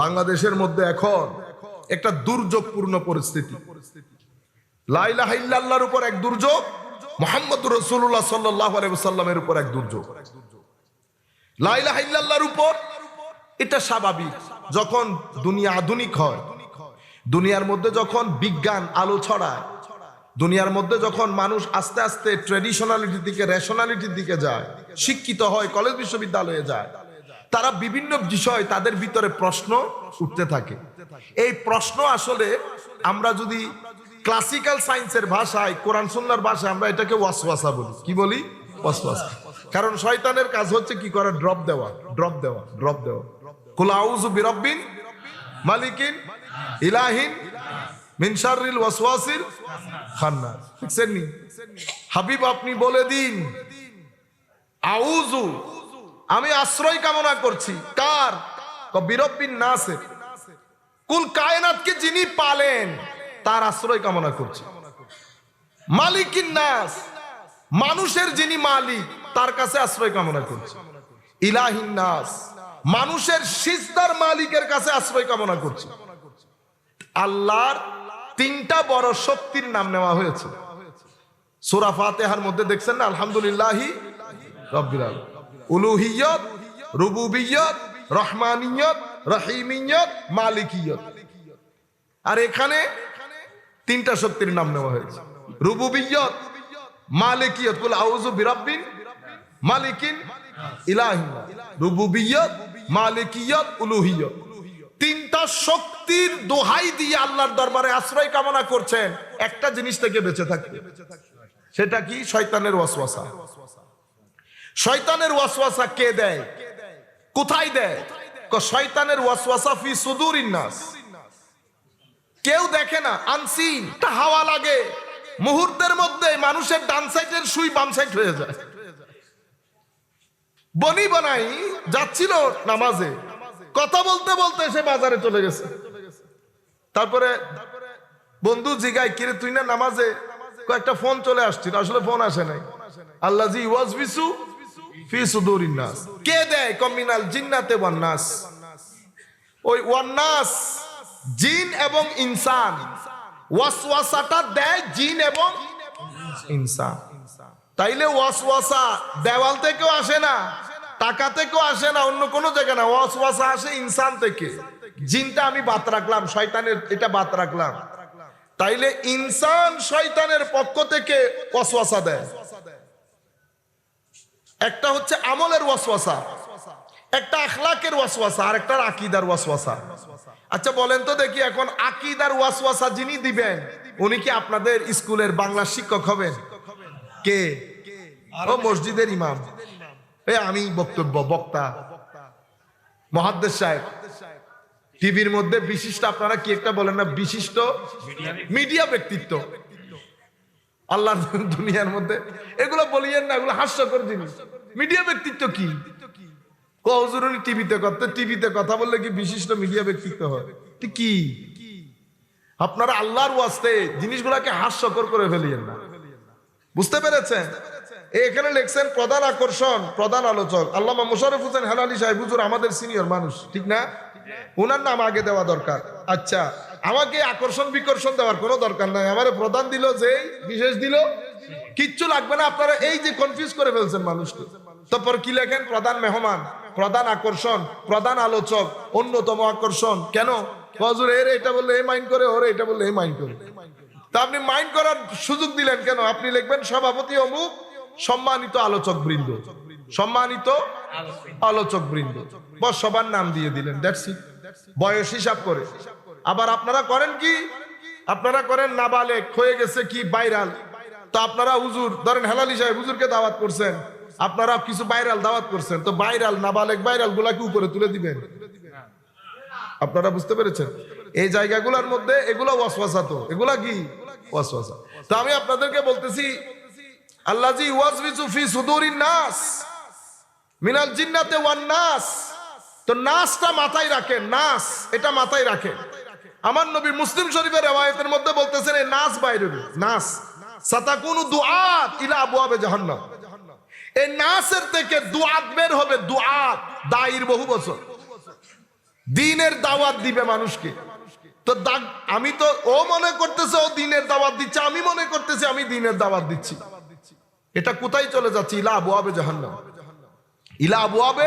বাংলাদেশের মধ্যে এখন একটা দুর্যোগপূর্ণ পরিস্থিতি। লাইলা হাইল্লাহর উপর এক দুর্যোগ, মোহাম্মদ রসুল্লাহ সাল্লাহ আলাইসাল্লামের উপর এক দুর্যোগ। লাইলা হাইল্লাহর উপর এটা স্বাভাবিক যখন দুনিয়া আধুনিক হয়, দুনিয়ার মধ্যে যখন বিজ্ঞান আলো ছড়ায়, দুনিয়ার মধ্যে যখন মানুষ আস্তে আস্তে ট্রেডিশনালিটির দিকে রেশনালিটির দিকে যায়, শিক্ষিত হয়, কলেজ বিশ্ববিদ্যালয়ে যায় তারা বিভিন্ন বিষয় তাদের ভিতরে প্রশ্ন উঠতে থাকে। এই প্রশ্ন আসলে আমরা যদি ক্লাসিক্যাল সায়েন্সের ভাষায়, কোরআন সুন্নার ভাষায় আমরা এটাকে ওয়াসওয়াসা বলি। কি বলি? ওয়াসওয়াসা। কারণ শয়তানের কাজ হচ্ছে কি করে? ড্রপ দেওয়া ড্রপ দেওয়া ড্রপ দেওয়া। কুল আউযু বিরাব্বিন মালিকিন ইলাহিন মিন শাররিল ওয়াসওয়াসিল খান্নাস। দেখছেন হাবিব, আপনি বলে দিন, আউযু আমি আশ্রয় কামনা করছি। কার? বিরব্বিন নাসের। কুল কায়নাতকে যিনি পালেন, তার আশ্রয় কামনা করছি। মালিকিন নাস, মানুষের যিনি মালিক, তার কাছে আশ্রয় কামনা করছি। ইলাহিন নাস, মানুষের সিজদার মালিকের কাছে আশ্রয় কামনা করছি। আল্লাহর তিনটা বড় শক্তির নাম নেওয়া হয়েছে। সূরা ফাতিহার মধ্যে দেখছেন না? আলহামদুলিল্লাহি রব্বিল আলামিন। উলুহিয়ত, রুবুবিয়ত, রহমানিয়ত, রহিমিয়ত, মালিকিয়ত। আর এখানে তিনটা শক্তির নাম নেওয়া হয়েছে। রুবুবিয়ত, মালিকিয়ত কুল আউযু বিরাব্বিন, মালিকিন ইলাহিন রুবুবিয়ত, মালিকিয়ত, উলুহিয়ত। তিনটা শক্তির দোহাই দিয়ে আল্লাহর দরবারে আশ্রয় কামনা করছেন। একটা জিনিস থেকে বেঁচে থাকবে। সেটা কি? শয়তানের ওয়াসওয়াসা। শয়তানের ওয়াসওয়াসা কে দেয়? কোথায় দেয়? শয়তানের ওয়াসওয়াসা ফি সুদুরিন নাস। কেউ দেখে না, আনসিন হাওয়া লাগে। মুহূর্তের মধ্যে মানুষের ডান সাইডের সুই বাম সাইড হয়ে যায়। বনি বানাই যাচ্ছিল নামাজে। কথা বলতে বলতে সে বাজারে চলে গেছে। তারপরে বন্ধু জিগাই কিরে, তুই না নামাজে? কয়েকটা ফোন চলে আসছিল। আসলে ফোন আসে নাই। আল্লাহ জি ওয়াজ বিসু ফি সুদুরিন কে দেয়? কমিনাল জিন্নাতে ওয়ান ওই ওয়ান্নাস জিন এবং ইনসান। ওয়াসওয়াসাটা দেয় জিন এবং ইনসান। তাইলে ওয়াসওয়াসা দেওয়াল থেকেও আসে না, টাকা থেকেও আসে না, অন্য কোনো জায়গা না। ওয়াসওয়াসা আসে ইনসান থেকে। জিনটা আমি বাত রাখলাম, শয়তানের এটা বাত রাখলাম। তাইলে ইনসান শয়তানের পক্ষ থেকে ওয়াসওয়াসা দেয়। একটা হচ্ছে আমলের ওয়াসওয়াসা একটা আখলাকের ওয়াসওয়াসা আর একটা আকিদার ওয়াসওয়াসা। আচ্ছা বলেন তো দেখি এখন আকিদার ওয়াসওয়াসা যিনি দিবেন উনি কি আপনাদের স্কুলের বাংলা শিক্ষক হবেন? কে? ও মসজিদের ইমাম। এ আমি বক্তব্য বক্তা। মহাদ্দেশ সাহেব টিভির মধ্যে বিশিষ্ট আপনারা কি একটা বলেন না বিশিষ্ট? মিডিয়া ব্যক্তিত্ব। আল্লাহ দুনিয়ার মধ্যে। এগুলো বলিয়েন না, এগুলো হাস্যকর জিনিস। মিডিয়া ব্যক্তিত্ব কি? কজরুনি টিভিতে কথা টিভিতে কথা বললে কি বিশিষ্ট মিডিয়া ব্যক্তিত্ব হয়? কি? আপনারা আল্লাহর ওয়াস্তে জিনিসগুলাকে হাস্যকর করে ফেলিয়েন না। বুঝতে পেরেছেন? এখানে লিখছেন, প্রধান আকর্ষণ, প্রধান আলোচক। আল্লামা মুশারফ হোসেন হেলালি সাহেব, হুজুর আমাদের সিনিয়র মানুষ। ঠিক না? ওনার নাম আগে দেওয়া দরকার। আচ্ছা আমাকে আকর্ষণ বিকর্ষণ দেওয়ার কোনো দরকার নাই। আমার প্রধান দিল যে বিশেষ দিল, কিচ্ছু লাগবে না। আপনারা এই যে কনফিউজ করে ফেলছেন মানুষকে। তারপর কি লেখেন? প্রধান মেহমান, প্রধান আকর্ষণ, প্রধান আলোচক, অন্যতম আকর্ষণ। কেন? হজুর, এর এটা বললে এ মাইন্ড করে এটা বললে এ মাইন্ড করে। তা আপনি মাইন্ড করার সুযোগ দিলেন কেন? আপনি লিখবেন সভাপতি অমুক, সম্মানিত আলোচক বৃন্দ। সম্মানিত আলোচক বৃন্দ। বস, সবার নাম দিয়ে দিলেন দ্যাটস ইট বয়স হিসাব করে। আবার আপনারা করেন কি? আপনারা করেন নাবালেক হয়ে গেছে কি বাইরাল তো আপনারা হুজুর, ধরেন হেলালি সাহেব হুজুরকে দাওয়াত করছেন, আপনারা কিছু বাইরাল দাওয়াত করছেন, তো বাইরাল নাবালেক বাইরাল গুলাকে উপরে তুলে দিবেন? আপনারা বুঝতে পেরেছেন? এই জায়গাগুলোর মধ্যে এগুলো ওয়াসওয়াসা তো। এগুলা কি? ওয়াসওয়াসা। তো আমি আপনাদেরকে বলতেছি, আল্লাজি ওয়াজবিসু ফি সুদুরিন নাস, মিনাল জিন্নাতে ওয়ান নাস। তো নাসটা মাথায় রাখেন, নাস, এটা মাথায় রাখেন। আমার নবী মুসলিম শরীফের রেওয়ায়তের মধ্যে বলতেছেন এই নাস বাইরে নাস। সাতাকুনু দুআত ইলা আবওয়াবে জাহান্নাম। এই নাসের থেকে দুআত বের হবে, দুআত দাইর বহু বছর। দিনের দাওয়াত দিবে মানুষকে। তো আমি তো, ও মনে করতেছে, ও দিনের দাওয়াত দিচ্ছে, আমি মনে করতেছি, আমি দিনের দাওয়াত দিচ্ছি। এটা কোথায় চলে যাচ্ছে? ইলা আবু আবে জাহান্নাম। ইলা আবু আবে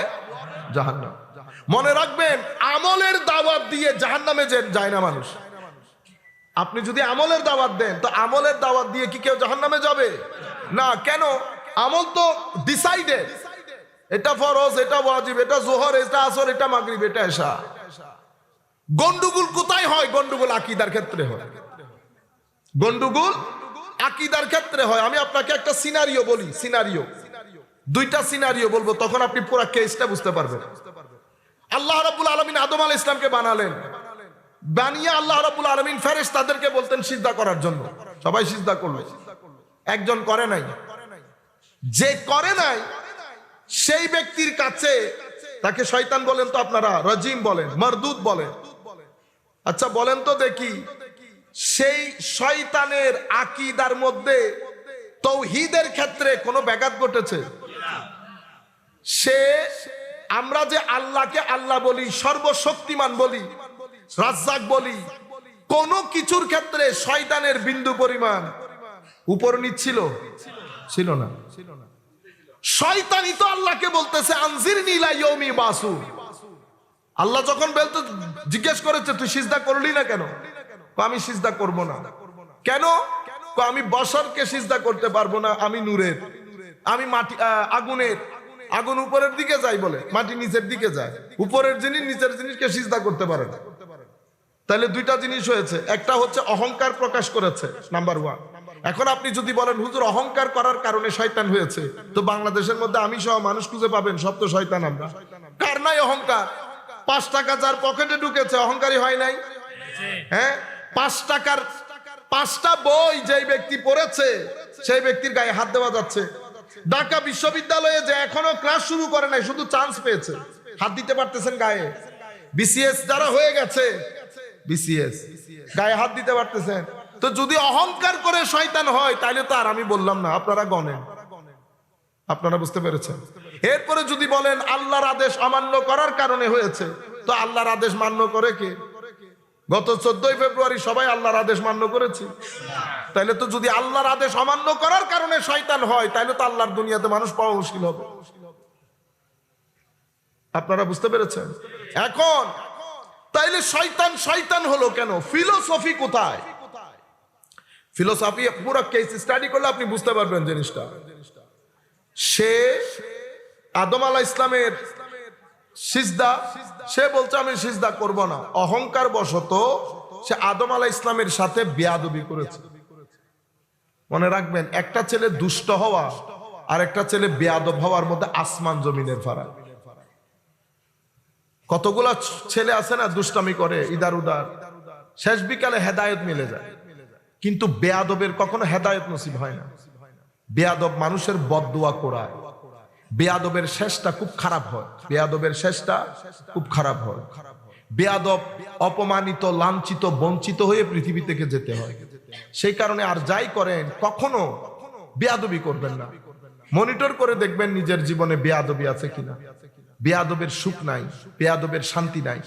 জাহান্নাম। মনে রাখবেন, আমলের দাওয়াত দিয়ে জাহান্নামে যে যায় না মানুষ। আপনি যদি আমলের দাওয়াত দেন, তো আমলের দাওয়াত দিয়ে কি কেউ জাহান্নামে যাবে? না, কেন? আমল তো ডিসাইডেড এটা ফরজ, এটা ওয়াজিব, এটা জোহর, এটা আসর, এটা মাগরিব, এটা এশা। গন্ডগোল কোথায় হয়? গন্ডগোল আকিদার ক্ষেত্রে হয়। গন্ডগোল আকিদার ক্ষেত্রে হয়। আমি আপনাকে একটা সিনারিও বলি সিনারিও দুইটা সিনারিও বলব, তখন আপনি পুরো কেসটা বুঝতে পারবেন। আল্লাহ রাব্বুল আলামিন আদম আলাইহিস ইসলামকে বানালেন। বানিয়ে আল্লাহ রাব্বুল আলামিন ফেরেশ তাদেরকে বলতেন সিজদা করার জন্য। সবাই সিজদা করল। একজন করে নাই। যে করে নাই, সেই ব্যক্তির কাছে তাকে শয়তান বলেন তো আপনারা, রাজিম বলেন মারদুদ বলেন। আচ্ছা বলেন তো দেখি, সেই শয়তানের আকিদার মধ্যে তৌহিদের ক্ষেত্রে কোনো ব্যাঘাত ঘটেছে? সে আমরা যে আল্লাহকে আল্লাহ বলি, সর্বশক্তিমান বলি, রাজ্জাক বলি, কোন কিছুর ক্ষেত্রে শয়তানের বিন্দু পরিমাণ উপর নিচ্ছিল ছিল? না। শয়তানি তো আল্লাহকে বলতেছে আনজির নীলা ইয়মি বাসু আল্লাহ যখন বলতে জিজ্ঞেস করেছে, তুই সিজদা করলি না কেন? আমি সিজদা করব না। কেন? আমি বসরকে সিজদা করতে পারব না, আমি নূরের। আমি মাটি আগুনের আগুন উপরের দিকে যায় বলে, মাটি নিচের দিকে যায়। উপরের জিনিস নিচের জিনিসকে সিজদা করতে পারে না। তাহলে দুইটা জিনিস হয়েছে। একটা হচ্ছে অহংকার প্রকাশ করেছে, নাম্বার ওয়ান। এখন আপনি যদি বলেন, হুজুর, অহংকার করার কারণে শয়তান হয়েছে। তো বাংলাদেশের মধ্যে আমি সহ মানুষ খুঁজে পাবেন, সব তো শয়তান আমরা। কার নাই অহংকার? পাঁচ টাকা যার পকেটে ঢুকেছে, অহংকারী হয় নাই? হ্যাঁ? পাঁচ টাকার, পাঁচটা বই যেই ব্যক্তি পড়েছে, সেই ব্যক্তির গায়ে হাত দেওয়া যাচ্ছে। ঢাকা বিশ্ববিদ্যালয়ে যে এখনও ক্লাস শুরু করে নাই, শুধু চান্স পেয়েছে। হাত দিতে পারতেছেন গায়ে। বিসিএস যারা হয়ে গেছে বিসিএস গায়ে হাত দিতে পারতেছেন। তো যদি অহংকার করে শয়তান হয় তাহলে তো আর আমি বললাম না, আপনারা গণেন। আপনারা বুঝতে পেরেছেন? এরপরে যদি বলেন, আল্লাহর আদেশ অমান্য করার কারণে হয়েছে, তো আল্লাহর আদেশ মান্য করে কে? গত চোদ্দই ফেব্রুয়ারি সবাই আল্লাহর আদেশ মান্য করেছি। তাইলে তো যদি আল্লাহর আদেশ অমান্য করার কারণে শয়তান হয় তাহলে তো আল্লাহর দুনিয়াতে মানুষ পাওয়া মুশকিল হবে। আপনারা বুঝতে পেরেছেন? এখন, তাইলে শয়তান শয়তান হলো কেন? ফিলোসফি কোথায়? ফিলোসফি পুরো কেস স্টাডি করলে আপনি বুঝতে পারবেন জিনিসটা। সে আদম আলাহ ইসলামের সিজদা, সে বলছে, আমি সিজদা করব না। অহংকার বশত সে আদম আলাহ ইসলামের সাথে বেয়াদবি করেছে। মনে রাখবেন, একটা ছেলে দুষ্ট হওয়া আর একটা ছেলে বেয়াদব হওয়ার মধ্যে আসমান জমিনের ফারাক। কতগুলা ছেলে আছে না দুষ্টামি করে, ইদার উদার। শেষ বিকালে হেদায়ত মিলে যায়। কিন্তু বেয়াদবের কখনো হেদায়ত নসিব হয় না। বেয়াদব মানুষের বদদুয়া করায় বেয়াদবের শেষটা খুব খারাপ হয়। বেয়াদবের শেষটা খুব খারাপ হয়। বেয়াদব অপমানিত, লাঞ্ছিত, বঞ্চিত হয়ে পৃথিবী থেকে যেতে হয়। সেই কারণে আর যাই করেন, কখনো বেয়াদবি করবেন না। মনিটর করে দেখবেন নিজের জীবনে বেয়াদবি আছে কিনা। বেয়াদবের সুখ নাই, বেয়াদবের শান্তি নাই।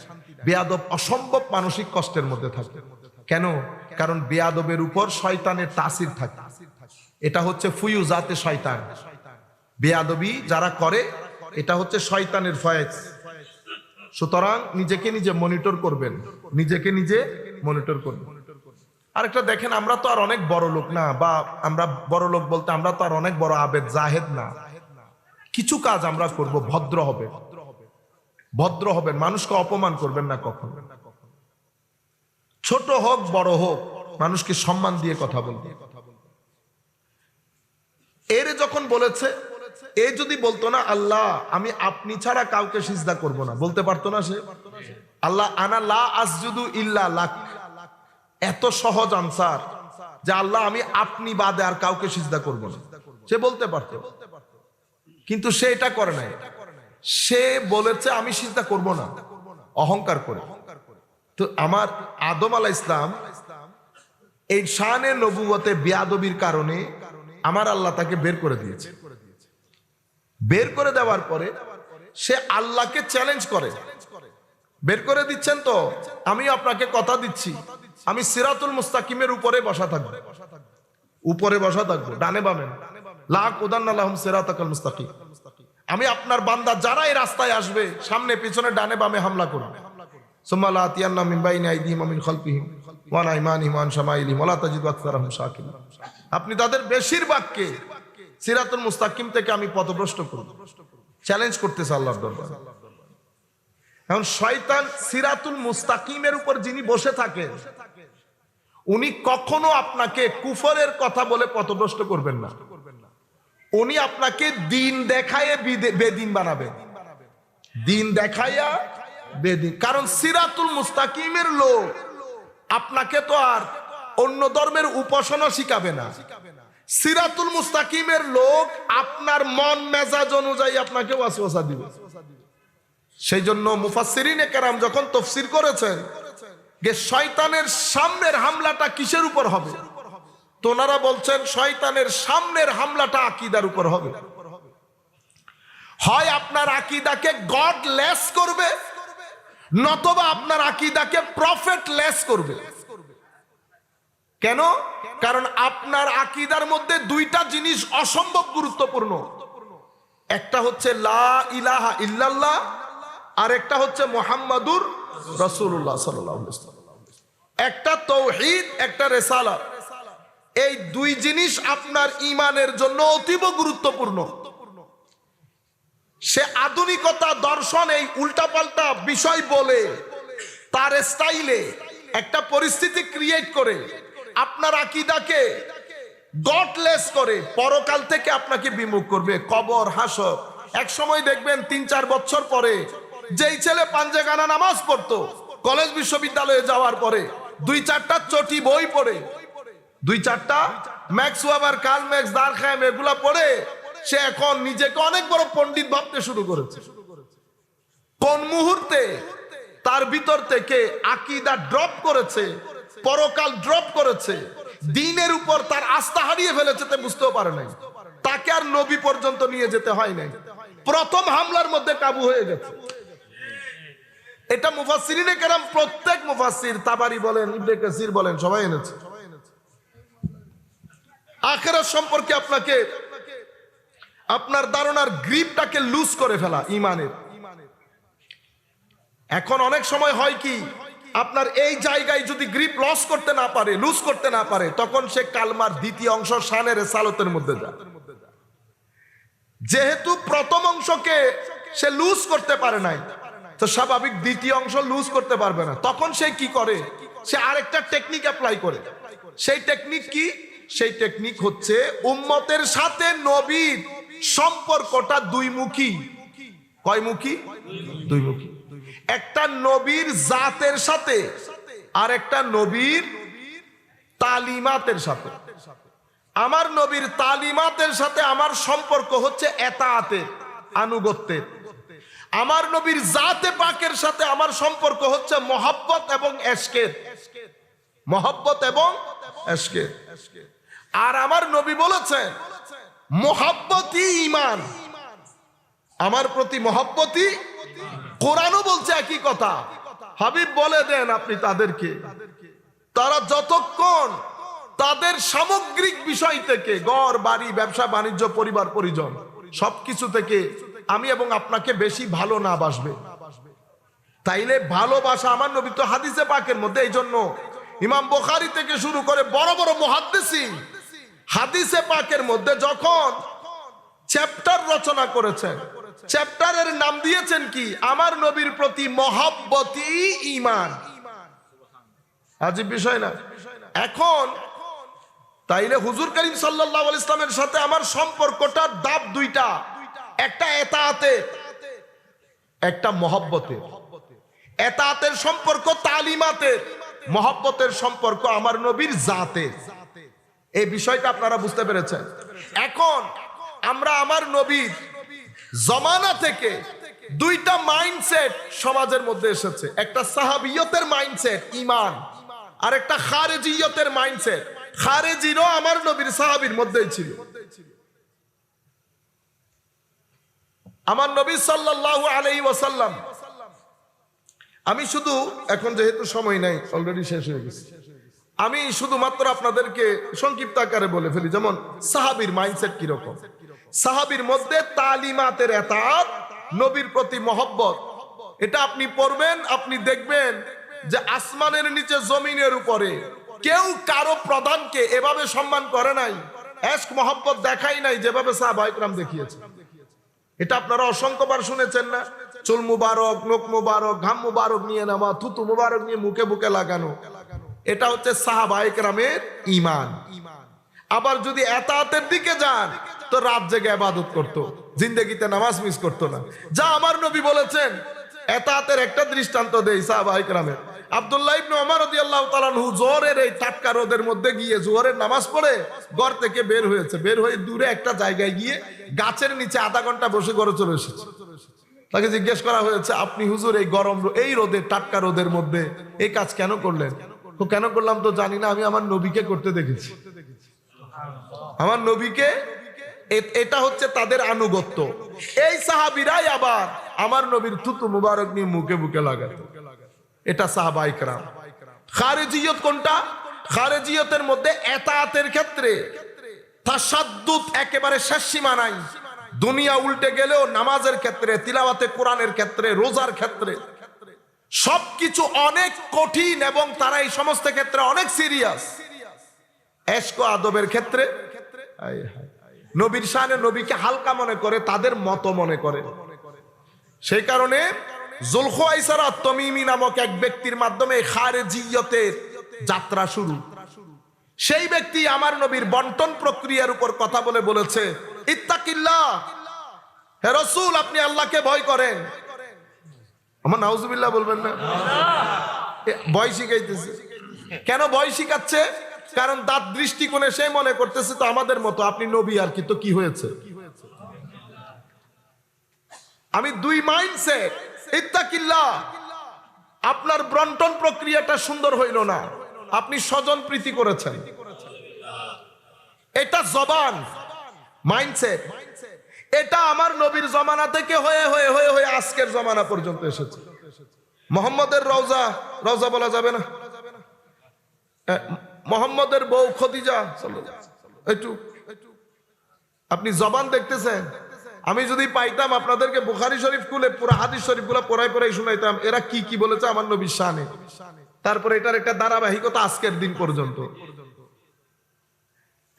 বেয়াদব অসম্ভব মানসিক কষ্টের মধ্যে থাকে। কেন? কারণ বেয়াদবের উপর শয়তানের তাসির থাকে। এটা হচ্ছে ফুয়ু জাতে শয়তান। বেয়াদবি যারা করে, এটা হচ্ছে শয়তানের ফয়েজ। সুতরাং নিজেকে নিজে মনিটর করবেন। নিজেকে নিজে মনিটর করবেন। আরেকটা দেখেন, আমরা তো আর অনেক বড় লোক না, বা আমরা বড় লোক বলতে আমরা তো আর অনেক বড় আবেদ জাহেদ না। কিছু কাজ আমরা করব, ভদ্র হবে ভদ্র হবেন, মানুষকে অপমান করবেন না কখন। ছোট হোক, বড় হোক, মানুষকে সম্মান দিয়ে কথা বলবে। এর যখন বলেছে, এ যদি বলতো না, আল্লাহ, আমি আপনি ছাড়া কাউকে সিজদা করব না। বলতে পারতো না সে? আল্লাহ, আনা লা আসজুদু ইল্লা লাক। এত সহজ আনসার যে আল্লাহ, আমি আপনি বাদে আর কাউকে সিজদা করব না। সে বলতে পারতো। কিন্তু সে এটা করে নাই। সে বলেছে, আমি সিজদা করব না। অহংকার করে। তো আমার আদম আলাহ ইসলাম এই শানে নবুয়তে বিয়াদবির কারণে আমার আল্লাহ তাকে বের করে দিয়েছে। বের করে দেওয়ার পরে সে আল্লাহকে চ্যালেঞ্জ করে। বের করে দিচ্ছেন তো? আমি আপনাকে কথা দিচ্ছি। আমি সিরাতুল মুস্তাকিমের উপরে বসা থাকব। উপরে বসা থাকব, ডানে বামে। আমি আপনার বান্দা, যারা এই রাস্তায় আসবে, সামনে, পিছনে, ডানে, বামে হামলা করবে। আপনি তাদের বেশিরভাগকে সিরাতুল মুস্তাকিম থেকে আমি পথভ্রষ্ট করব। চ্যালেঞ্জ করতেছে দরবারে। এখন শয়তান সিরাতুল মুস্তাকিমের উপর যিনি বসে থাকেন উনি কখনো আপনাকে কুফরের কথা বলে পথভ্রষ্ট করবেন না। উনি আপনাকে দিন দেখায় বিদে- বেদিন বানাবে। দিন দেখাইয়া বেদিন। কারণ সিরাতুল মুস্তাকিমের লোক আপনাকে তো আর অন্য ধর্মের উপাসনা শিখাবে না। সিরাতুল মুস্তাকিমের লোক আপনার মন মেজাজ অনুযায়ী আপনাকে দিবে। সেই জন্য মুফাসসিরিন কেরাম যখন তফসির করেছেন যে শয়তানের সামনের হামলাটা কিসের উপর হবে? তো ওনারা বলছেন, শয়তানের সামনের হামলাটা আকিদার উপর হবে। হয় আপনার আকিদাকে গড লেস করবে, নতবা আপনার আকিদাকে প্রফেট লেস করবে। কেন? কারণ আপনার আকিদার মধ্যে দুইটা জিনিস অসম্ভব গুরুত্বপূর্ণ। একটা হচ্ছে লা ইলাহা ইল্লাল্লাহ আর একটা হচ্ছে মোহাম্মদুর রসুল্লাহ সাল্লাহ একটা তৌহিদ, একটা রেসালা এই দুই জিনিস আপনার ইমানের জন্য অতীব গুরুত্বপূর্ণ। সে আধুনিকতা দর্শন, এই উল্টাপাল্টা বিষয় বলে, তার স্টাইলে একটা পরিস্থিতি ক্রিয়েট করে, আপনার আকিদাকে গডলেস করে, পরকাল থেকে আপনাকে বিমুখ করবে। কবর, হাসর, এক সময় দেখবেন তিন, চার বছর পরে, যেই ছেলে পাঞ্জেগানা নামাজ পড়তো, কলেজ বিশ্ববিদ্যালয়ে যাওয়ার পরে দুই চারটা চটি বই পড়ে। দুই চারটা ম্যাক্স ওয়াবার কাল ম্যাক্স দার খায়াম এগুলা পড়ে সে এখন নিজেকে অনেক বড় পণ্ডিত ভাবতে শুরু করেছে। কোন মুহূর্তে তার ভিতর থেকে আকিদা ড্রপ করেছে, পরকাল ড্রপ করেছে, দিনের উপর তার আস্থা হারিয়ে ফেলেছে তে বুঝতেও পারে নাই। তাকে আর নবী পর্যন্ত নিয়ে যেতে হয় নাই। প্রথম হামলার মধ্যে কাবু হয়ে গেছে। এটা মুফাসসিরিনে কেরাম, প্রত্যেক মুফাসসির তাবারি বলেন, ইবনে কাসির বলেন, সবাই এনেছে। আখেরাত সম্পর্কে আপনাকে, আপনার ধারণার গ্রিপটাকে লুজ করে ফেলা, ইমানের। এখন অনেক সময় হয় কি, আপনার এই জায়গায় যদি গ্রিপ লস করতে না পারে, লুজ করতে না পারে, তখন সে কালমার দ্বিতীয় অংশ সানের সালতের মধ্যে যায়। যেহেতু প্রথম অংশকে সে লুজ করতে পারে নাই তো স্বাভাবিক দ্বিতীয় অংশ লুজ করতে পারবে না। তখন সে কি করে? সে আরেকটা টেকনিক অ্যাপ্লাই করে। সেই টেকনিক কি? সেই টেকনিক হচ্ছে উম্মতের সাথে নবীর সম্পর্কটা দুই মুখী কয় মুখী দুই মুখী একটা নবীর জাতের সাথে আর একটা নবীর তালিমাতের সাথে। আমার নবীর তালিমাতের সাথে আমার সম্পর্ক হচ্ছে এতাতের, আনুগত্যের। আমার নবীর জাতে পাকের সাথে আমার সম্পর্ক হচ্ছে মহাব্বত এবং এশকের। মহব্বত এবং এশকের। আর আমার নবী বলেছেন মহাব্বতই ইমান আমার প্রতি মহব্বতই কোরআনও বলছে একই কথা। হাবিব বলে দেন আপনি তাদেরকে, তারা যতক্ষণ তাদের সামগ্রিক বিষয় থেকে গড় বাড়ি, ব্যবসা, বাণিজ্য, পরিবার, পরিজন, সবকিছু থেকে আমি এবং আপনাকে বেশি ভালো না বাসবে। তাইলে ভালোবাসা আমার নবী তো হাদিসে পাকের মধ্যে, এই জন্য ইমাম বোখারি থেকে শুরু করে বড় বড় মহাদ্দেশি হাদিসে পাকের মধ্যে যখন চ্যাপ্টার রচনা করেছেন, চ্যাপ্টারের নাম দিয়েছেন কি? আমার নবীর প্রতি মহাব্বতি ইমান আজিব বিষয় না? এখন তাইলে হুজুর করিম সাল্লাহ ইসলামের সাথে আমার সম্পর্কটা দাব দুইটা। একটা এতাতে, একটা মহব্বতে। এতাতের সম্পর্ক তালিমাতের মহব্বতের সম্পর্ক আমার নবীর জাতের এই বিষয়টা আপনারা বুঝতে পেরেছেন। এখন আমরা আমার নবীর জমানা থেকে দুইটা মাইন্ডসেট সমাজের মধ্যে এসেছে। একটা সাহাবিয়তের মাইন্ডসেট, ইমান আর একটা খারেজিয়তের মাইন্ডসেট। খারেজিরও আমার নবীর সাহাবির মধ্যেই ছিল। আমার নবী সাল্লাল্লাহু আলাইহি ওয়াসাল্লাম। আমি শুধু, এখন যেহেতু সময় নাই অলরেডি শেষ হয়ে গেছে। আমি শুধুমাত্র আপনাদেরকে সংক্ষিপ্ত আকারে বলে ফেলি, যেমন সাহাবির মাইন্ডসেট কীরকম? সাহাবির মধ্যে তালিমাতের এতাত, নবীর প্রতি মহব্বত। এটা আপনি পড়বেন, আপনি দেখবেন যে আসমানের নিচে জমিনের উপরে কেউ কারও প্রধানকে এভাবে সম্মান করে নাই, এশক মহব্বত দেখাই নাই, যেভাবে সাহাবাইকরাম দেখিয়েছে। এটা আপনারা অসংখ্যবার শুনেছেন না? চুল মুবারক নোক মুবারক, ঘাম মুবারক নিয়ে নেওয়া থুতু মুবারক নিয়ে মুখে বুকে লাগানো। এটা হচ্ছে সাহাবাহিক রামের ইমান আবার যদি এতাতের দিকে যান, তো রাত জেগে আবাদত করতো, জিন্দগিতে নামাজ মিস করতো না। যা আমার নবী বলেছেন, এতাতের একটা দৃষ্টান্ত দেই সাহাবাহিক রামের আব্দুল্লাহ ইবনে ওমর রাদিয়াল্লাহু তাআলা আনহু জোহরের এই টাটকা রোদের মধ্যে গিয়ে জোহরের নামাজ পড়ে ঘর থেকে বের হয়েছে। বের হয়ে দূরে একটা জায়গায় গিয়ে গাছের নিচে আধা ঘণ্টা বসে ঘরে চলে এসেছে। তাকে জিজ্ঞেস করা হয়েছে, আপনি হুজুর এই গরম এই রোদে, টাটকা রোদের মধ্যে এই কাজ কেন করলেন? তো কেন করলাম তো জানি না, আমি আমার নবীকে করতে দেখেছি। আমার নবীকে এটা হচ্ছে তাদের আনুগত্য। এই সাহাবিরাই আবার আমার নবীর থুতু মুবারক নিয়ে মুখে বুকে লাগাত। এটা সাহাবাইকরাম খারেজিয়ত কোনটা? খারেজিয়তের মধ্যে এতাতের ক্ষেত্রে তাসাদ্দুত একেবারে শেষ সীমা নাই। দুনিয়া উল্টে গেলেও নামাজের ক্ষেত্রে, তিলাওয়াতে কোরআনের ক্ষেত্রে, রোজার ক্ষেত্রে সবকিছু অনেক কঠিন এবং তারা এই সমস্ত ক্ষেত্রে অনেক সিরিয়াস। এশক আদবের ক্ষেত্রে নবীর শানে নবীকে হালকা মনে করে, তাদের মত মনে করে। সেই কারণে নামক এক ব্যক্তির মাধ্যমে যাত্রা শুরু। সেই ব্যক্তি আমার নবীর বন্টন প্রক্রিয়ার উপর কথা বলে বলেছে, ইত্তাকিল্লাহ, হে রসুল, আপনি আল্লাহকে ভয় করেন। আমার বলবেন না। ভয় শিখাইতেছে। কেন ভয় শিখাচ্ছে? কারণ তার দৃষ্টিকোণে সে মনে করতেছে, তো আমাদের মতো, আপনি নবী আর কি, তো কি হয়েছে? আমি দুই মাইন্ডসেট ইত্তাকিল্লাহ, আপনার ব্রন্টন প্রক্রিয়াটা সুন্দর হইল না। আপনি স্বজন প্রীতি করেছেন। এটা জবান, মাইন্ডসেট। এটা আমার নবীর জমানা থেকে হয়ে হয়ে হয়ে হয়ে আজকের জমানা পর্যন্ত এসেছে। মোহাম্মদের রওজা রওজা বলা যাবে না? মোহাম্মদের বউ খদিজা একটু। আপনি জবান দেখতেছেন? আমি যদি পাইতাম আপনাদেরকে বুখারি শরীফ খুলে পুরো হাদিস শরীফগুলো পড়াই পড়াই শুনাইতাম, এরা কি কি বলেছে আমার নবীর শানে। তারপরে এটার একটা ধারাবাহিকতা আজকের দিন পর্যন্ত।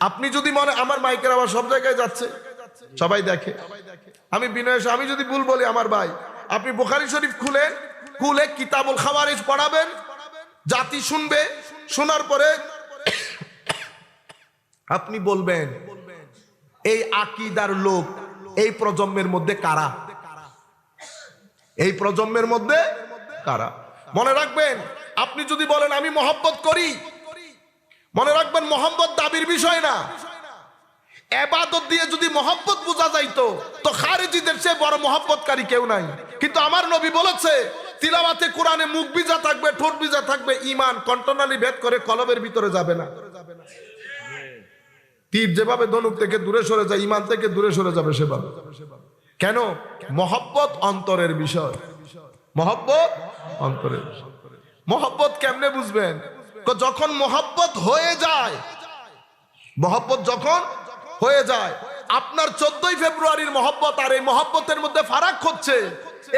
আপনি যদি মনে, আমার মাইকের আবার সব জায়গায় যাচ্ছে, সবাই দেখে। আমি বিনয় আমি যদি ভুল বলি আমার ভাই, আপনি বুখারি শরীফ খুলে খুলে কিতাবুল খাওয়ারিজ পড়াবেন, জাতি শুনবে, শোনার পরে আপনি বলবেন, এই আকিদার লোক এই প্রজন্মের মধ্যে কারা? এই প্রজন্মের মধ্যে কারা? মনে রাখবেন, আপনি যদি বলেন আমি মহব্বত করি, মনে রাখবেন মোহাম্মদ দাবির বিষয় না। এবাদত দিয়ে যদি মহব্বত বোঝা যাইতো, তো খারেজিদের চেয়ে বড় মহব্বতকারী কেউ নাই। কিন্তু আমার নবী বলেছে, তিলাওয়াতে কোরআনে মুখ বিজা থাকবে, ঠোঁট বিজা থাকবে ইমান কন্টনালি ভেদ করে কলবের ভিতরে যাবে না। তীর যেভাবে ধনুক থেকে দূরে সরে যায়, ইমান থেকে দূরে সরে যাবে সেভাবে। কেন? মহব্বত অন্তরের বিষয়। মহব্বত অন্তরের মহব্বত কেমনে বুঝবেন? যখন মহব্বত হয়ে যায়, মহব্বত যখন হয়ে যায়, আপনার চোদ্দই ফেব্রুয়ারির মহব্বত আর এই মহব্বতের মধ্যে ফারাক হচ্ছে।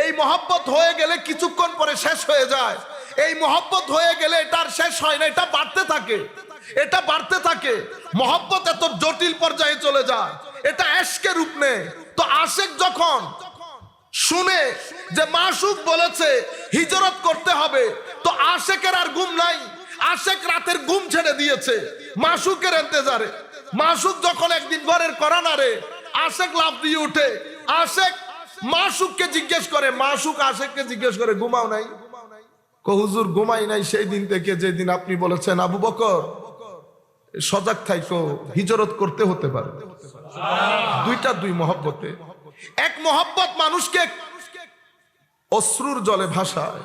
এই মহব্বত হয়ে গেলে কিছুক্ষণ পরে শেষ হয়ে যায়। এই মহব্বত হয়ে গেলে এটার শেষ হয় না, এটা বাড়তে থাকে। এটা বাড়তে থাকে। মহব্বত এত জটিল পর্যায়ে চলে যায়। এটা এশকে রূপ নেয়। তো আশেক যখন শুনে যে মাসুক বলেছে, হিজরত করতে হবে, তো আশেকের আর ঘুম নাই। আশেক রাতের ঘুম ছেড়ে দিয়েছে মাসুকের এন্তেজারে মাসুক যখন একদিন ঘরের করানারে আশেক লাভ দিয়ে উঠে, আশেক মাসুককে জিজ্ঞেস করে, মাসুক আশেককে জিজ্ঞেস করে, ঘুমাও নাই? হুজুর, ঘুমাই নাই সেই দিন থেকে যেদিন আপনি বলেছেন, আবু বকর সজাগ থাইকো, হিজরত করতে হতে পারে। দুইটা দুই মহব্বতে। এক মহব্বত মানুষকে অশ্রুর জলে ভাসায়।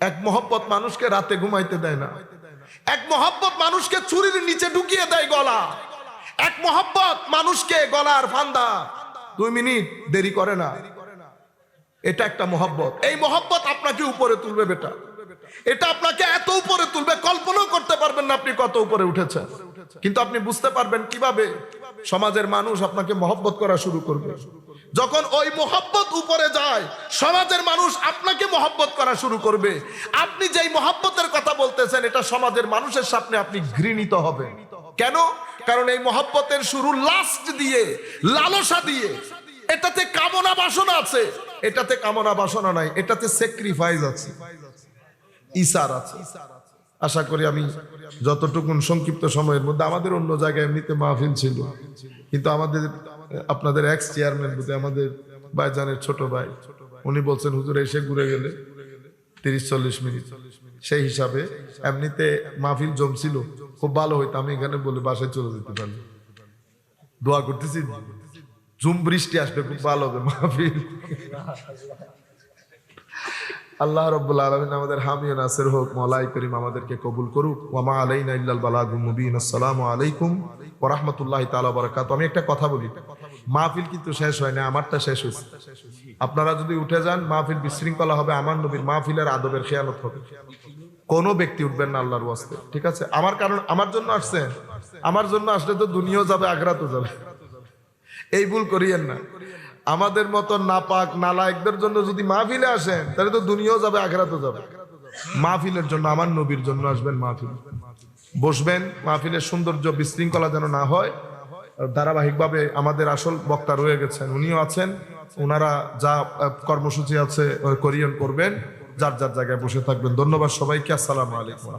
এক মহব্বত মানুষকে রাতে ঘুমাইতে দেয় না। এক মহব্বত মানুষকে চুরির নিচে ঢুকিয়ে দেয় গলা। এক মহব্বত মানুষকে গলার ফান্দা। দুই মিনিট দেরি করে না। এটা একটা মহব্বত। এই মহব্বত আপনাকে উপরে তুলবে বেটা। এটা আপনাকে এত উপরে তুলবে, কল্পনাও করতে পারবেন না আপনি কত উপরে উঠেছেন। কিন্তু আপনি বুঝতে পারবেন কীভাবে সমাজের মানুষ আপনাকে মহব্বত করা শুরু করবে। যখন ওই মহব্বত উপরে যায়, সমাজের মানুষ আপনাকে মহব্বত করা শুরু করবে। আপনি যেই মহব্বতের কথা বলতেছেন, এটা সমাজের মানুষের সামনে আপনি ঘৃণিত হবে কেন? কারণ এই মহব্বতের শুরু লাস্ট দিয়ে, লালসা দিয়ে। এটাতে কামনা বাসনা আছে। এটাতে কামনা বাসনা নাই, এটাতে স্যাক্রিফাইস আছে। ইসার আছে। আশা করি আমি যতটুকুন সংক্ষিপ্ত সময়ের মধ্যে, আমাদের অন্য জায়গায় এমনিতে মাহফিল ছিল, কিন্তু আমাদের, আপনাদের এক্স চেয়ারম্যান বুঝে আমাদের ভাইজানের ছোট ভাই, উনি বলছেন, হুজুর, এসে ঘুরে গেলে তিরিশ চল্লিশ মিনিট। সেই হিসাবে এমনিতে মাহফিল জমছিল, খুব ভালো হইতো, আমি এখানে বলে বাসায় চলে যেতে পারি দোয়া করতেছি জুম বৃষ্টি আসবে, খুব ভালো হবে মাহফিল। আল্লাহ রব্বুল আলমিন আমাদের হামিও নাসের হোক, মলাই করিম আমাদেরকে কবুল করুক। ওয়ামা আলাইনা ইল্লাল বালাগুম মুবিন। আসসালামু আলাইকুম ওয়া রাহমাতুল্লাহি তাআলা বারাকাতু আমি একটা কথা বলি, মাহফিল কিন্তু শেষ হয় না, আমারটা শেষ হয়েছে। আপনারা যদি উঠে যান, মাহফিল বিশৃঙ্খলা হবে, আমার নবীর মাহফিলের আদবের খেয়ালত হবে। কোন ব্যক্তি উঠবেন না আল্লাহর ওয়াস্তে, ঠিক আছে? আমার কারণ, আমার জন্য আসছে, আমার জন্য আসলে তো দুনিয়াও যাবে আগ্রাতও যাবে। এই ভুল করিয়েন না। আমাদের মতো নাপাক, নালায়কদের জন্য যদি মাহফিলে আসেন, তাহলে তো দুনিয়াও যাবে, আখরাতও যাবে। মাহফিলের জন্য, আমার নবীর জন্য আসবেন মাহফিল। বসবেন, মাহফিলের সৌন্দর্য বিশৃঙ্খলা যেন না হয়। ধারাবাহিকভাবে আমাদের আসল বক্তা রয়ে গেছেন, উনিও আছেন। ওনারা যা কর্মসূচি আছে করিয়ন করবেন, যার যার জায়গায় বসে থাকবেন। ধন্যবাদ সবাইকে, আসসালামু আলাইকুম।